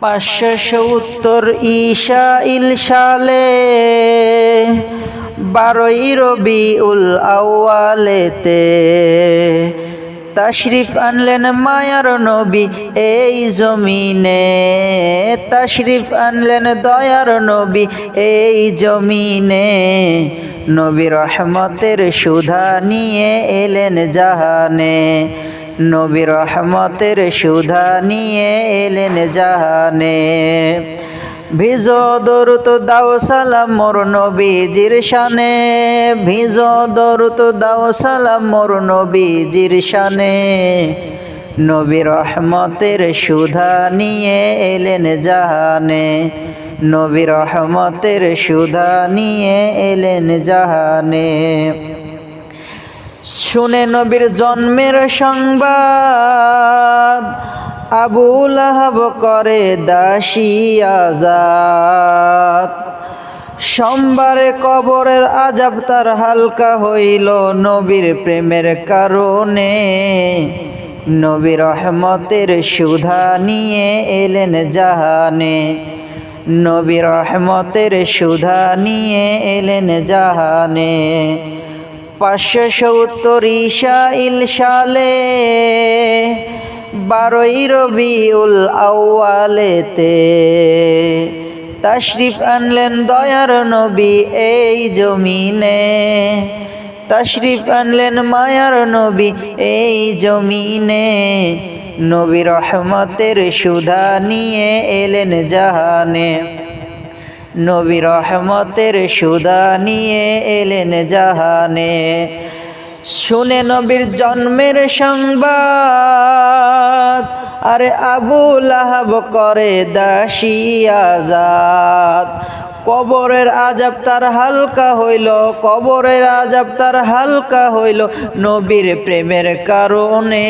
পাঁচশো সত্তর ঈশা ইল সালে বারোই রবি উল আওয়ালেতে তাশরিফ আনলেন মায়ার নবী এই জমিনে। তাশরিফ আনলেন দয়ার নবী এই জমিনে। নবী রহমতের সুধা নিয়ে এলেন জাহানে। নবী রহমতের সুধা নিয়ে এলেন জাহানে। ভিজ দরুত দাও সালাম মোর নবীজির শানে। ভিজ দরুত দাও সালাম মোর নবীজির শানে। নবী রহমতের সুধা নিয়ে এলেন জাহানে। নবী রহমতের সুধা নিয়ে এলেন জাহানে। শুনে নবীর জন্মের সংবাদ আবুল আহাব করে দাসী আজাদ। সোমবারে কবরের আজাব তার হালকা হইল নবীর প্রেমের কারণে। নবী রহমতের সুধা নিয়ে এলেন জাহানে। নবী রহমতের সুধা নিয়ে এলেন জাহানে। পাঁচশো সত্তর ইল সালে বারোই রবি উল আউয়ালেতে। তাশরিফ আনলেন দয়ার নবী এই জমিনে। তাশরিফ আনলেন মায়ার নবী এই জমিনে। নবী রহমতের সুধা নিয়ে এলেন জাহানে। নবী রহমতের সুদা নিয়ে এলেন জাহানে। শুনে নবীর জন্মের সংবাদ, আরে আবু লাহাব করে দাসী আজাদ। কবরের আজাব তার হালকা হইল, কবরের আজাব তার হালকা হইল নবীর প্রেমের কারণে।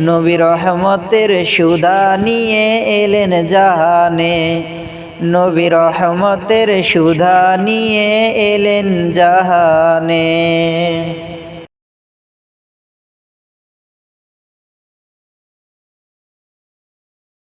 নবী রহমতের সুদা নিয়ে এলেন জাহানে। নবী রহমতের সুধা নিয়ে এলেন জাহানে।